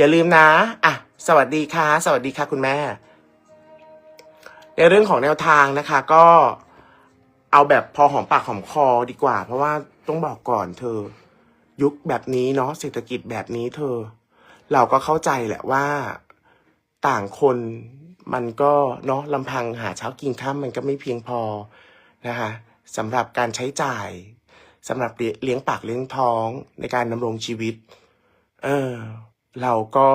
อย่าลืมนะอะสวัสดีค่ะ สวัสดีค่ะคุณแม่ ในเรื่องของแนวทางนะคะ ก็เอาแบบพอหอมปากหอมคอดีกว่า เพราะว่าต้องบอกก่อนเธอ ยุคแบบนี้เนาะเศรษฐกิจแบบนี้เธอ เราก็เข้าใจแหละว่าต่างคนมันก็เนาะลำพังหาเช้ากินข้ามมันก็ไม่เพียงพอนะคะสำหรับการใช้จ่ายสำหรับเลี้ยงปากเลี้ยงท้องในการดำรงชีวิต เออ เราก็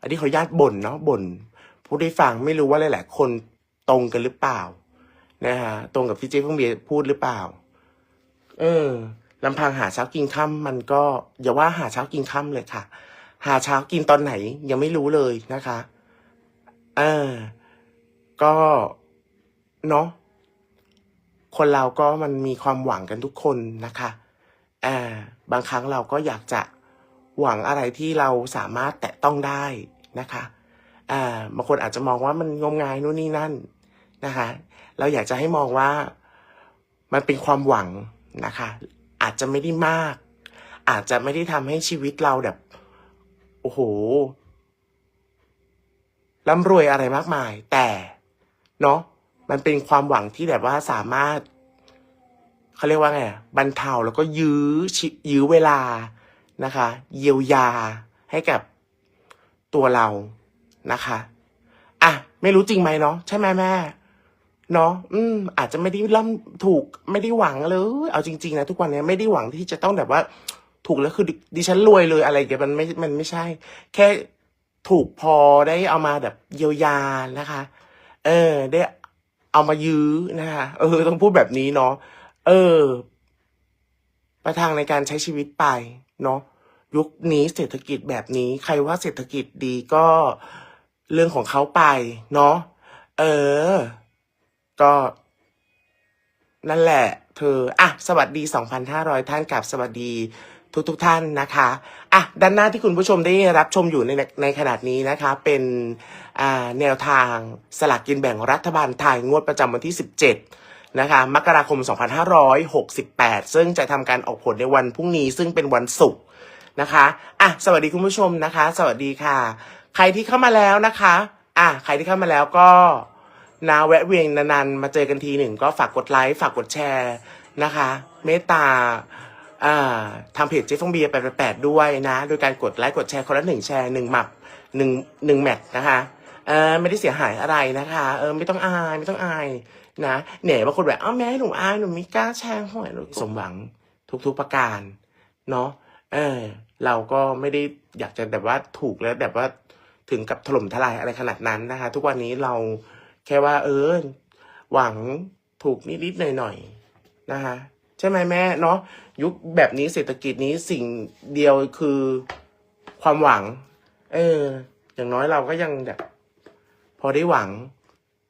อันนี้ขออนุญาตบ่นเนาะบ่นผู้ได้ฟังไม่รู้ว่าหลายๆคนตรงกันหรือเปล่า นะฮะตรงกับที่เจ๊เพิ่งเบียพูดหรือเปล่า เออลำพังหาเช้ากินค่ำมันก็ อย่าว่าหาเช้ากินค่ำเลยค่ะ หาเช้ากินตอนไหน ยังไม่รู้เลยนะคะเออก็เนาะคนเราก็มันมีความหวังกันทุกคนนะคะอ่าบางครั้งเราก็อยากจะ หวังอะไรที่เราสามารถแตะต้องได้นะคะอ่าบางคนอาจจะมองว่ามันงมงายนู่นนี่นั่นนะคะเราอยากจะให้มองว่ามันเป็นความหวังนะคะ อาจจะไม่ได้มาก อาจจะไม่ได้ทำให้ชีวิตเราแบบโอ้โหร่ำรวยอะไรมากมาย แต่เนาะมันเป็นความหวังที่แบบว่าสามารถเขาเรียกว่าไงบรรเทาแล้วก็ยื้อชิยื้อเวลา นะคะ เยียวยาให้กับตัวเรานะคะอะไม่รู้จริงไหมเนาะใช่ไหมแม่เนาะอืม อาจจะไม่ได้ร่ำถูกไม่ได้หวังเลยเอาจริง ๆ นะทุกวันนี้ไม่ได้หวังที่จะต้องแบบว่า ถูกแล้วคือดิดิฉันรวยเลยอะไรอย่างเงี้ยมันไม่มันไม่ใช่ แค่ถูกพอได้เอามาแบบเยียวยานะคะ เออ ได้เอามายื้อนะคะเออ ต้องพูดแบบนี้เนาะเออ ประทางในการใช้ชีวิตไป เนาะยุคนี้เศรษฐกิจแบบนี้ ใครว่าเศรษฐกิจดีก็เรื่องของเขาไปเนาะเออ ก็ นั่นแหละ เธอ อะ สวัสดี 2,500 ท่านกับสวัสดีทุกทุกๆท่านนะคะ อะ ด้านหน้าที่คุณผู้ชมได้รับชมอยู่ในในขนาดนี้นะคะ เป็นอ่าแนวทางสลากกินแบ่งรัฐบาลไทยงวดประจำวันที่ 17 นะคะ มกราคม 2568 ซึ่งจะทำการออกผลในวันพรุ่งนี้ซึ่งเป็นวันศุกร์นะคะ อะ สวัสดีคุณผู้ชมนะคะ สวัสดีค่ะ ใครที่เข้ามาแล้วนะคะ อะ ใครที่เข้ามาแล้วก็นาแวะเวียนนานๆ มาเจอกันทีหนึ่งก็ฝากกดไลค์ ฝากกดแชร์นะคะ เมตตาอ่าทางเพจเจ๊ฟงเบียร์แปดแปดด้วยนะ โดยการกดไลค์กดแชร์คนละหนึ่งแชร์หนึ่งหมับหนึ่งหนึ่งแมทนะคะ เออไม่ได้เสียหายอะไรนะคะ เออไม่ต้องอายไม่ต้องอาย นะเหน่บางคนแบบอ้าวแม่หนูอายหนูไม่กล้าแชร์หวยหนูสมหวังทุกๆประการเนาะเออ เราก็ไม่ได้อยากจะแบบว่าถูกแล้วแบบว่าถึงกับถล่มทลายอะไรขนาดนั้นนะคะ ทุกวันนี้เราแค่ว่า เออ หวังถูกนิดๆหน่อยๆนะคะใช่ไหมแม่เนาะยุคแบบนี้เศรษฐกิจนี้สิ่งเดียวคือความหวัง เออ อย่างน้อยเราก็ยังแบบพอได้หวัง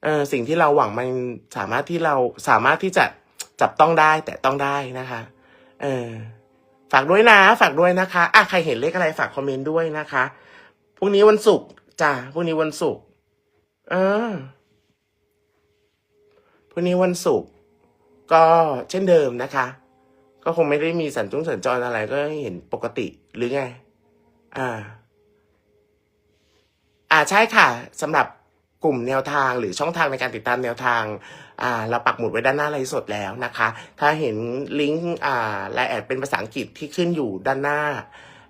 เออสิ่งที่เราหวังมันสามารถที่เราสามารถที่จะจับต้องได้แต่ต้องได้นะคะ เออฝากด้วยนะ ฝากด้วยนะคะอะใครเห็นเลขอะไรฝากคอมเมนต์ด้วยนะคะพรุ่งนี้วันศุกร์จ้ะพรุ่งนี้วันศุกร์เออพรุ่งนี้วันศุกร์ก็เช่นเดิมนะคะ ก็คงไม่ได้มีสัญจุงสัญจรอะไรก็เห็นปกติหรือไง อ่า อ่าใช่ค่ะสำหรับ กลุ่มแนวทางหรือช่องทางในการติดตามแนวทางเราปักหมุดไว้ด้านหน้าไลฟ์สดแล้วนะคะ ถ้าเห็นลิงก์ไลน์แอดเป็นภาษาอังกฤษที่ขึ้นอยู่ด้านหน้า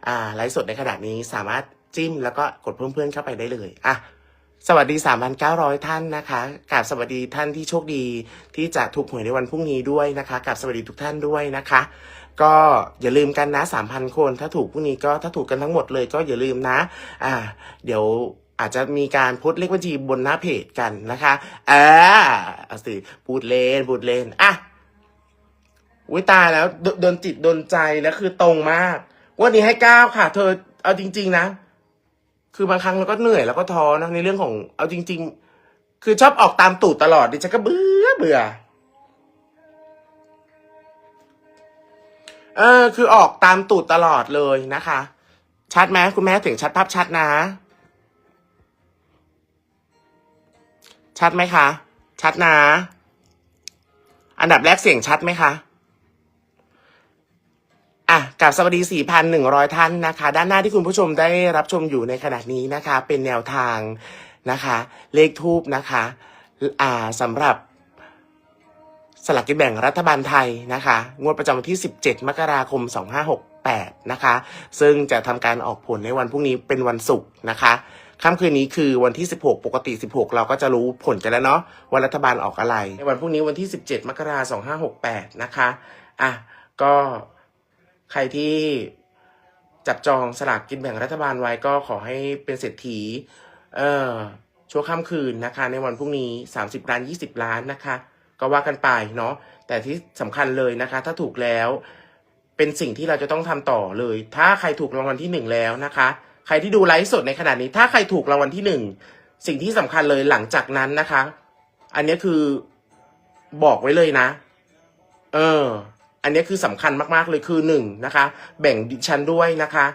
อ่าไลฟ์สดในขณะนี้สามารถจิ้มแล้วก็กดเพิ่มเพื่อนเข้าไปได้เลยอะสวัสดี 3,900 ท่านนะคะกราบสวัสดีท่านที่โชคดีที่จะถูกหวยในวันพรุ่งนี้ด้วยนะคะกราบสวัสดีทุกท่านด้วยนะคะ ก็อย่าลืมกันนะ 3,000 คน ถ้าถูกพรุ่งนี้ก็ถ้าถูกกันทั้งหมดเลยก็อย่าลืมนะ อ่า เดี๋ยว อาจจะมีการโพสต์เลขบัญชีบนหน้าเพจกันนะคะอ่าเอาสิพูดเล่นพูดเล่นอะอุ้ยตายแล้วโดดนจิตโดนใจแล้วคือตรงมาก วันนี้ให้เก้าค่ะ เธอเอาจริง ๆ นะ คือบางครั้งเราก็เหนื่อยแล้วก็ท้อนะในเรื่องของเอาจริง ๆ คือชอบออกตามตูดตลอดดิฉันก็เบื่อเบื่อเออ คือออกตามตูดตลอดเลยนะคะ ชัดไหมคุณแม่ถึงชัดภาพชัดนะ ชัดไหมคะ ชัดนะ อันดับแรกเสียงชัดไหมคะอะกับสวัสดี 4,100 ท่านนะคะ ด้านหน้าที่คุณผู้ชมได้รับชมอยู่ในขณะนี้นะคะ เป็นแนวทางนะคะ เลขทูบนะคะอ่าสำหรับสลากกินแบ่งรัฐบาลไทยนะคะ งวดประจำวันที่ 17 มกราคม 2568 นะคะ ซึ่งจะทำการออกผลในวันพรุ่งนี้เป็นวันศุกร์นะคะ ค่ำคืนนี้คือวันที่ 16 ปกติ 16 เราก็จะรู้ผลกันแล้วเนาะว่ารัฐบาลออกอะไร ในวันพรุ่งนี้วันที่ 17 มกราคม2568 นะคะ อะ ก็ใครที่จับจองสลากกินแบ่งรัฐบาลไว้ก็ขอให้เป็นเศรษฐี เอ่อชั่วค่ำคืนนะคะ ในวันพรุ่งนี้ 30 ล้าน 20 ล้านนะคะ ก็ว่ากันไปเนาะแต่ที่สำคัญเลยนะคะ ถ้าถูกแล้วเป็นสิ่งที่เราจะต้องทำต่อเลย ถ้าใครถูกรางวัลที่หนึ่งแล้วนะคะ ใครที่ดูไลฟ์สดในขณะนี้ ถ้าใครถูกรางวัลที่หนึ่งสิ่งที่สำคัญเลยหลังจากนั้นนะคะ อันนี้คือบอกไว้เลยนะ เออ อันนี้คือสำคัญมากๆเลยคือหนึ่งนะคะ แบ่งดิฉันด้วยนะคะ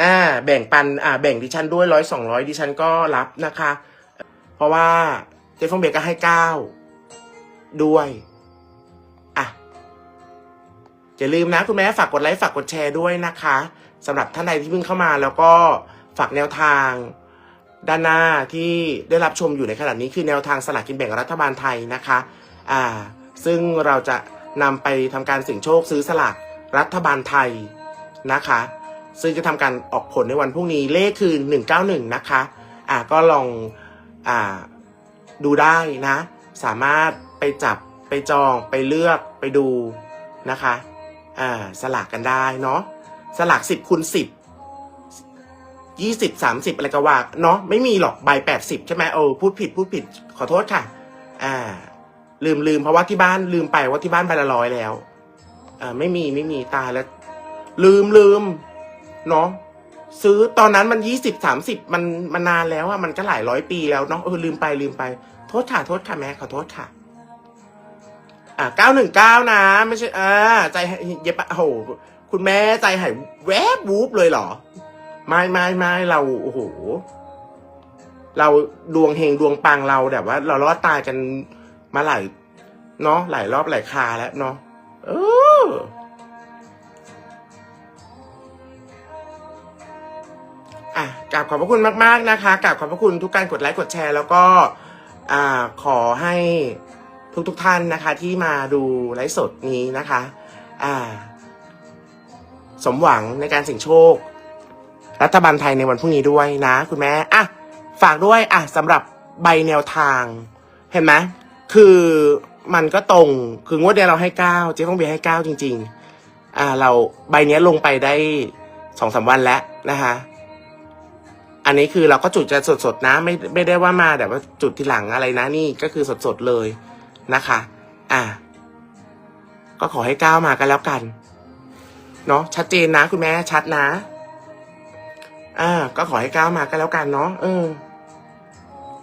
อ่าแบ่งปันอ่าแบ่งดิฉันด้วยร้อยสองร้อยดิฉันก็รับนะคะ เพราะว่าเจฟฟงเบยร์ก็ให้เก้าด้วย อย่าลืมนะคุณแม่ฝากกดไลค์ฝากกดแชร์ด้วยนะคะสำหรับท่านใดที่เพิ่งเข้ามา แล้วก็ฝากแนวทางด้านหน้าที่ได้รับชมอยู่ในขณะนี้คือแนวทางสลากกินแบ่งรัฐบาลไทยนะคะอ่าซึ่งเราจะนำไปทำการเสี่ยงโชคซื้อสลากรัฐบาลไทยนะคะ ซึ่งจะทำการออกผลในวันพรุ่งนี้เลขคือ 191 นะคะอ่าก็ลองอ่าดูได้นะ สามารถไปจับไปจองไปเลือกไปดูนะคะ อ่าสลากกันได้เนาะสลากสิบคูณสิบยี่สิบสามสิบอะไรก็ว่าเนาะไม่มีหรอกใบแปดสิบใช่ไหมโอ้พูดผิดพูดผิดขอโทษค่ะ อ่า ลืมลืมเพราะว่าที่บ้านลืมไปว่าที่บ้านใบละร้อยแล้วอ่าไม่มีไม่มีตายแล้ว ลืมลืมเนาะซื้อตอนนั้นมันยี่สิบสามสิบมันมันนานแล้วอะมันก็หลายร้อยปีแล้วเนาะเออลืมไปลืมไป โทษค่ะโทษค่ะแม่ขอโทษค่ะ อ่าเก้าหนึ่งเก้านะ ไม่ใช่ อ่า ใจเย็บโอ้โห คุณแม่ใจหายแวบวูบเลยเหรอ ไม่ไม่ไม่เราโอ้โห เราดวงเฮงดวงปังเราแบบว่า เรารอดตายกันมาหลายเนาะหลายรอบหลายคาแล้วเนาะเอออะกราบขอบพระคุณมาก ๆ นะคะกราบขอบพระคุณทุกการกดไลค์กดแชร์ แล้วก็ อ่าขอให้ ทุกๆทท่านนะคะที่มาดูไลฟ์สดนี้นะคะอ่าสมหวังในการเสี่ยงโชค รัฐบาลไทยในวันพรุ่งนี้ด้วยนะ คุณแม่อะฝากด้วยอะสำหรับใบแนวทาง เห็นไหมคือมันก็ตรงคืองวดเดียวเราให้เก้าเจ๊ฟองเบียร์ให้เก้าจริง ๆ อ่า เราใบนี้ลงไปได้สองสามวันแล้วนะคะอันนี้คือเราก็จุดจะสดๆนะ ไม่ไม่ได้ว่ามาแบบว่าจุดทีหลังอะไรนะนี่ก็คือสดๆเลย นะคะ อะ ก็ขอให้ก้าวมากันแล้วกัน เนาะชัดเจนนะคุณแม่ชัดนะ อ่า ก็ขอให้ก้าวมากันแล้วกันเนาะเออ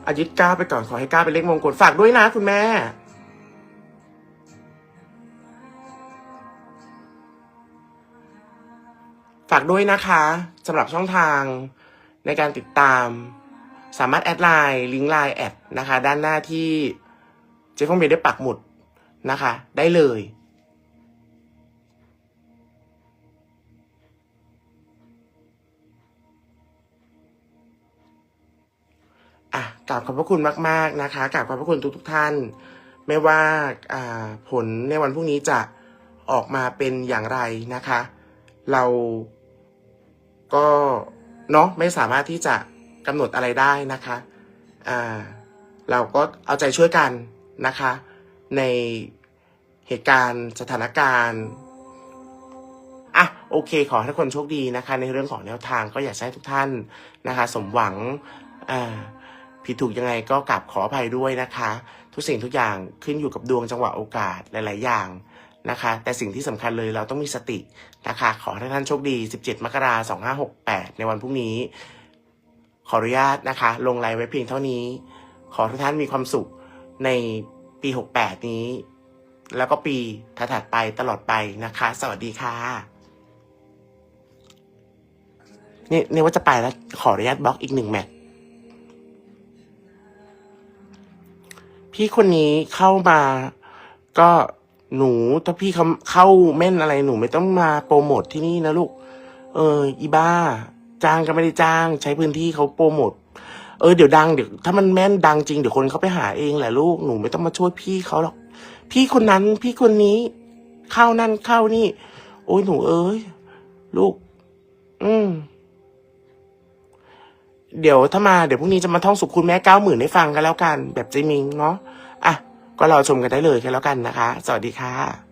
อายึดก้าวไปก่อนขอให้ก้าวเป็นเลขมงคลฝากด้วยนะคุณแม่ฝากด้วยนะคะสำหรับช่องทางในการติดตาม สามารถแอดไลน์ลิงก์ไลน์แอดนะคะ ด้านหน้าที่ เจฟฟองเบย์ได้ปักหมุดนะคะ ได้เลย อะกราบขอบพระคุณมาก ๆ นะคะกราบขอบพระคุณทุกๆท่าน ไม่ว่าอ่าผลในวันพรุ่งนี้จะออกมาเป็นอย่างไรนะคะ เราก็เนาะไม่สามารถที่จะกำหนดอะไรได้นะคะ อ่า เราก็เอาใจช่วยกัน นะคะ ในเหตุการณ์สถานการณ์อะโอเค ขอให้ทุกคนโชคดีนะคะ ในเรื่องของแนวทางก็อยากให้ทุกท่านนะคะ สมหวังอ่าผิดถูกยังไงก็กราบขออภัยด้วยนะคะ ทุกสิ่งทุกอย่างขึ้นอยู่กับดวงจังหวะโอกาสหลาย ๆ อย่างนะคะ แต่สิ่งที่สำคัญเลยเราต้องมีสตินะคะ ขอให้ท่านโชคดี 17 มกราคม 2568 ในวันพรุ่งนี้ ขออนุญาตนะคะ ลงไลน์ไว้เพียงเท่านี้ ขอให้ท่านมีความสุข ในปี 68 นี้ แล้วก็ปีถัดๆไปตลอดไปนะคะ สวัสดีค่ะนี่นี่ว่าจะไปแล้วขออนุญาตบล็อกอีกหนึ่งแมทพี่คนนี้เข้ามาก็หนูถ้าพี่เขาเข้าแม่นอะไรหนูไม่ต้องมาโปรโมทที่นี่นะลูก เออ อีบ้า จ้างก็ไม่ได้จ้าง ใช้พื้นที่เขาโปรโมท เออเดี๋ยวดังเดี๋ยวถ้ามันแม่นดังจริงเดี๋ยวคนเขาไปหาเองแหละลูกหนูไม่ต้องมาช่วยพี่เขาหรอกพี่คนนั้นพี่คนนี้เข้านั่นเข้านี่ โอ้ยหนูเอ้ยลูก อืมเดี๋ยวถ้ามาเดี๋ยวพรุ่งนี้จะมาท่องสุขคุณแม่เก้าหมื่นให้ฟังกันแล้วกัน แบบเจมิงเนาะอะก็รอชมกันได้เลยกันแล้วกันนะคะ สวัสดีค่ะ